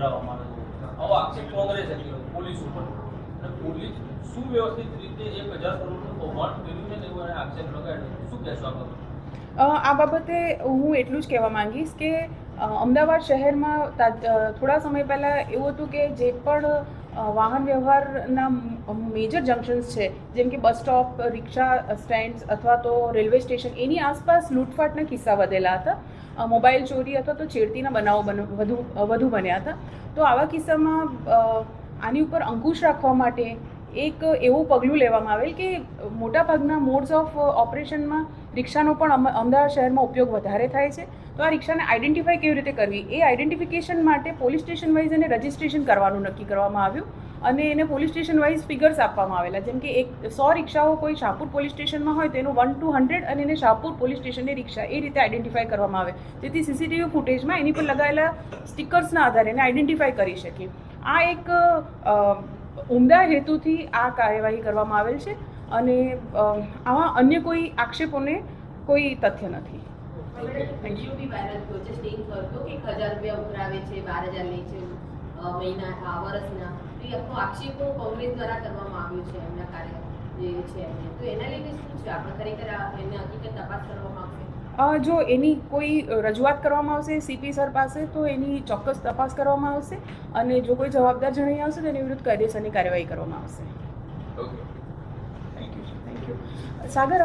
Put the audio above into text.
ઉઘરાવવામાં આવે આવો આક્ષેપ કોંગ્રેસે કર્યો. પોલીસ ઉપર. અને પોલીસ સુવ્યવસ્થિત રીતે એક હજાર કરોડનું કૌભાંડ કર્યું છે ને એવો એને આક્ષેપ લગાડ્યો શું કહેશો આ બાબતે? આ બાબતે હું એટલું જ કહેવા માંગીશ કે અમદાવાદ શહેરમાં થોડા સમય પહેલાં એવું હતું કે જે પણ વાહન વ્યવહારના મેજર જંકશન્સ છે, જેમ કે બસ સ્ટોપ રિક્ષા સ્ટેન્ડ્સ અથવા તો રેલવે સ્ટેશન એની આસપાસ લૂંટફાટના કિસ્સા વધેલા હતા. મોબાઈલ ચોરી અથવા તો છેડતીના બનાવો બન, વધુ વધુ બન્યા હતા. તો આવા કિસ્સામાં આની ઉપર અંકુશ રાખવા માટે એક એવું પગલું લેવામાં આવેલ કે મોટાભાગના મોડ્સ ઓફ ઓપરેશનમાં રિક્ષાનો પણ અમ- અમદાવાદ શહેરમાં ઉપયોગ વધારે થાય છે. તો આ રિક્ષાને આઈડેન્ટિફાઈ કેવી રીતે કરવી? એ આઈડેન્ટિફિકેશન માટે પોલીસ સ્ટેશન વાઇઝ એને રજિસ્ટ્રેશન કરવાનું નક્કી કરવામાં આવ્યું અને એને પોલીસ સ્ટેશન વાઇઝ ફિગર્સ આપવામાં આવેલા. જેમ કે એક સો રિક્ષાઓ કોઈ શાહપુર પોલીસ સ્ટેશનમાં હોય તો એનું વન ટુ હંડ્રેડ અને એને શાહપુર પોલીસ સ્ટેશનની રિક્ષા એ રીતે આઈડેન્ટિફાઈ કરવામાં આવે. જેથી સીસીટીવી ફૂટેજમાં એની પર લગાવેલા સ્ટીકર્સના આધારે એને આઈડેન્ટિફાઈ કરી શકીએ. આ એક ઉમદા હેતુથી આ કાર્યવાહી કરવામાં આવેલ છે અને આવા અન્ય કોઈ આક્ષેપોને કોઈ તથ્ય નથી. વીડિયો બી વાયરલ થયો છે. સ્ટિંગ થયો કે એક હજાર રૂપિયા ઉઘરાવે છે બાર હજાર લે છે મહિના વર્ષના. તો એ આખો આક્ષેપો કોંગ્રેસ દ્વારા કરવામાં આવ્યો છે એમના કાર્ય જે છે એમને. તો એના લીધે શું છે? આપણે ખરેખર એને હકીકત તપાસ કરવામાં આવશે જો એની કોઈ રજૂઆત કરવામાં આવશે સીપી સર પાસે તો એની ચોક્કસ તપાસ કરવામાં આવશે અને જો કોઈ જવાબદાર જણાઈ આવશે તો એની વિરુદ્ધ કાયદેસરની કાર્યવાહી કરવામાં આવશે. Thank you Sagar